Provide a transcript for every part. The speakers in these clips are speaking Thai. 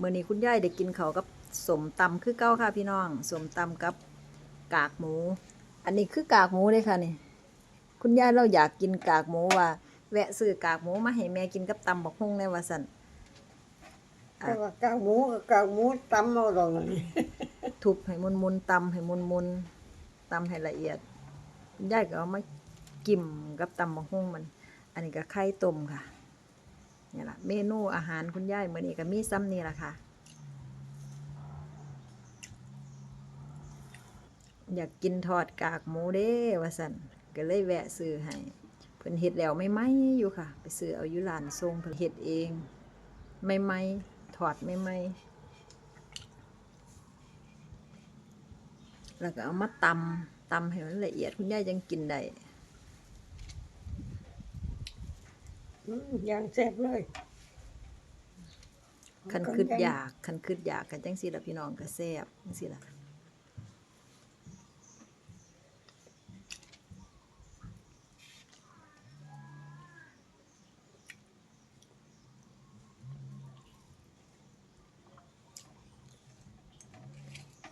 มื้อนี้คุณยายได้กินข้าวกับสมตำคือเก้าค่ะพี่น้องสมตำกับกากหมู อันนี้คือกากหมูเลยค่ะนี่ คุณยายเราอยากกินกากหมูว่า แวะซื้อกากหมูมาให้แม่กินกับตำบักหุ่งในว่าซั่นแต่ว่ากากหมูกับกากหมูตำเอาดอกนี่ทุบให้มุนๆตำให้มุนๆตำให้ละเอียดคุณยายก็เอามากิ่มกับตำบักหุ่งมัน อันนี้ก็ไข่ต้มค่ะ นี่ล่ะเมนูอาหารคุณยายมื้อนี้ก็มีซ้ำนี่แหละค่ะ อยากกินทอดกากหมูเด้ว่าซั่นก็เลยแวะซื้อให้เพิ่นเฮ็ดแล้วไม่ไหมอยู่ค่ะ ไปซื้อเอาอยู่ร้านทรงเพิ่นเฮ็ดเอง ไม่ไหมทอดไม่ไหมแล้วก็เอามาตำตำให้มันละเอียดคุณยายยังกินได้ อืมอย่างแซ่บเลยคันคืดอยากคันคืดอยากกันจังซี่ละพี่น้องก็แซ่บจังซี่ละ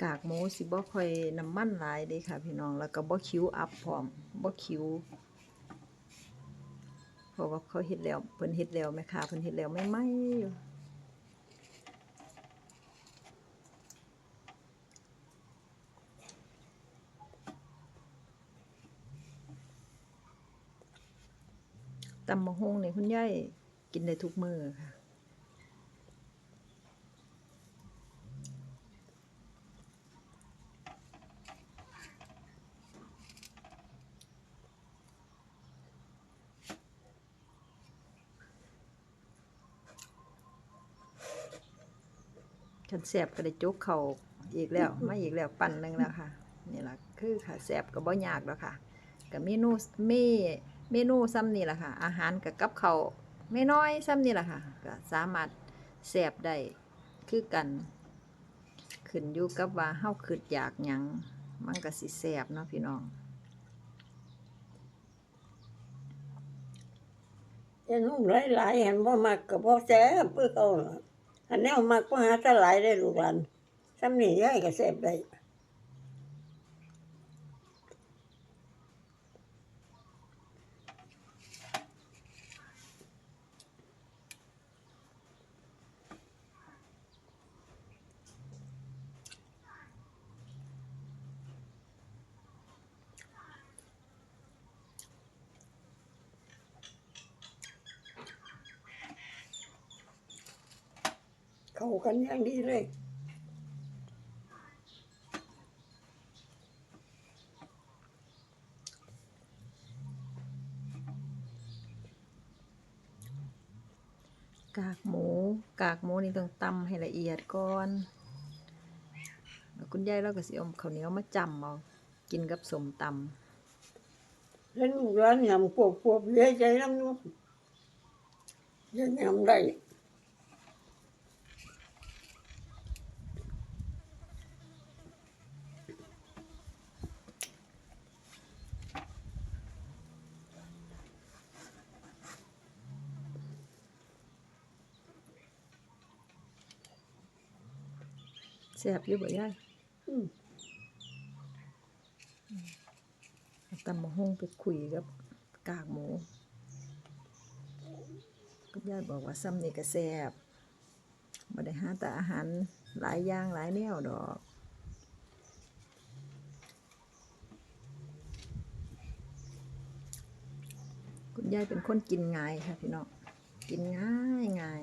กากหมูสิบ่ค่อยน้ำมันหลายเด้ค่ะ พี่น้องแล้วก็บ่คิ้วอัพพร้อมบ่คิ้ว เพราะว่าเขาเฮ็ดแล้วเพิ่นเฮ็ดแล้วไหมคะเพิ่นเฮ็ดแล้วไม่ไหมอยู่ตำมะฮงนี่คุณย่ายกินได้ทุกมือค่ะ คันแสบก็ได้จกเขาอีกแล้วมาอีกแล้วปั่นหนึ่งแล้วค่ะนี่แหละคือค่ะแสบก็บ่ยากแล้วค่ะกับเมนูเมเมนูซ้ำนี่แหละค่ะ อาหารกับกับเขาวไม่น้อยซ้ำนี่แหละค่ะก็สามารถแสบได้คือกัน ขึ้นอยู่กับว่าเฮาคิดอยากหยังมันก็สิแสบเนาะพี่น้องเห็นนุ่มหลายๆเห็นบ่มักก็บ่แซ่บเพื่อเขาล่ะ อันแนวมักบ่หาแต่หลายได้ลูกหลานซ้ำนี่ยายก็เสพได้ เข้ากันอย่างดีเลยกากหมู กากหมูนี่ต้องตำให้ละเอียดก่อน แล้วคุณยายเราก็สิเอาข้าวเหนียวมาจำเอากินกับสมตำเห็นลูกหลานยำปวบๆเสียใจนำนู้นยังยำได้ แซ่บอยู่บ่ยายอืมาตำมะฮงไปคุยกับกากหมูคุณยายบอกว่าซ้ำนี่ก็แซ่บบ่ได้หาแต่อาหารหลายอย่างหลายแนวดอกคุณยายเป็นคนกินง่ายค่ะพี่น้องกินง่ายง่าย